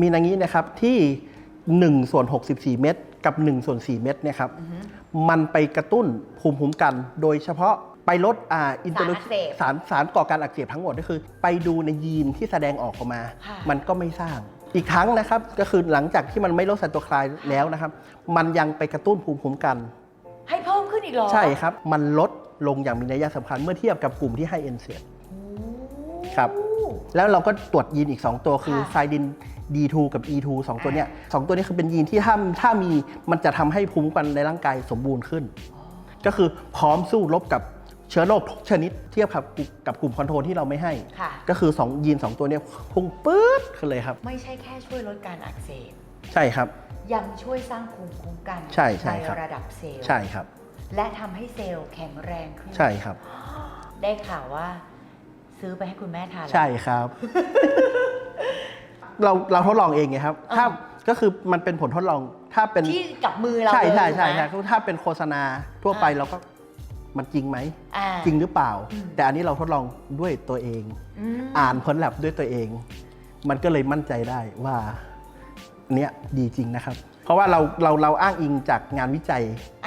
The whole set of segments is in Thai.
มีอย่างนี้นะครับที่1ส่วน64 เม็ดกับ1ส่วน4เม็ดเนี่ยครับมันไปกระตุ้นภูมิคุ้มกัน โดยเฉพาะไปลดอ่าอินเตอร์สารอักเสบสารสารก่อการอักเสบทั้งหมดก็คือ ไปดูในยีนที่แสดงออกออกมาค่ะมันก็ไม่สร้างอีกครั้งนะครับก็คือหลังจากที่มันไม่ลดไซโตไคน์แล้วนะครับ มันยังไปกระตุ้นภูมิคุ้มกัน ให้เพิ่มขึ้นอีกเหรอ ใช่ครับ มันลดลงอย่างมีนัยสำคัญเมื่อเทียบกับกลุ่มที่ให้เอนเซโอ้ครับแล้วเราก็ตรวจยีนอีก 2 ตัวคือค่ะไซดิน D2 กับ E2 2ตัวเนี้ยสองตัวนี้คือเป็นยีนที่ถ้าถ้ามีมันจะทำให้ภูมิคุ้มกันในร่างกายสมบูรณ์ขึ้น ก็คือพร้อมสู้รบกับเชื้อโรคทุกชนิดเทียบกับกับกลุ่มคอนโทรลที่เราไม่ให้ค่ะก็คือ2ยีน 2 ตัวเนี้ยพุ่งปื๊ดขึ้นเลยครับ ไม่ใช่แค่ช่วยลดการอักเสบใช่ครับ ยังช่วยสร้างภูมิคุ้มกันใช่ใช่ครับระดับเซลล์ใช่ครับ และทำให้เซลล์แข็งแรงขึ้นใช่ครับ ได้ข่าวว่า ซื้อไปให้คุณแม่ทานแล้วใช่ครับ เราเราทดลองเองไงครับ ถ้าก็คือมันเป็นผลทดลองถ้าเป็นที่กับมือเราใช่เลยใช่ถูกใช่ไหมใช่ถ้าเป็นโฆษณาทั่วไปอ่าเราก็มันจริงไหมอ่าจริงหรือเปล่าอืมแต่อันนี้เราทดลองด้วยตัวเองอืมอ่านผลแลบด้วยตัวเอง มันก็เลยมั่นใจได้ว่าเนี้ยดีจริงนะครับ เพราะว่าเราเราเราอ้างอิงจากงานวิจัย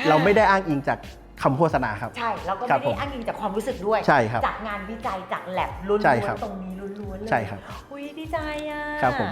เราไม่ได้อ้างอิงจากคำโฆษณาครับ ใช่เราก็ครัไม่บผได้มอ้างอิงจากความรู้สึกด้วยใช่ครับจากงานวิจัยจากแลบล้วนใช่ครับๆตรงนี้ ล้วนๆเลยใช่ครับ อุ้ยดีใจอะ ครับผม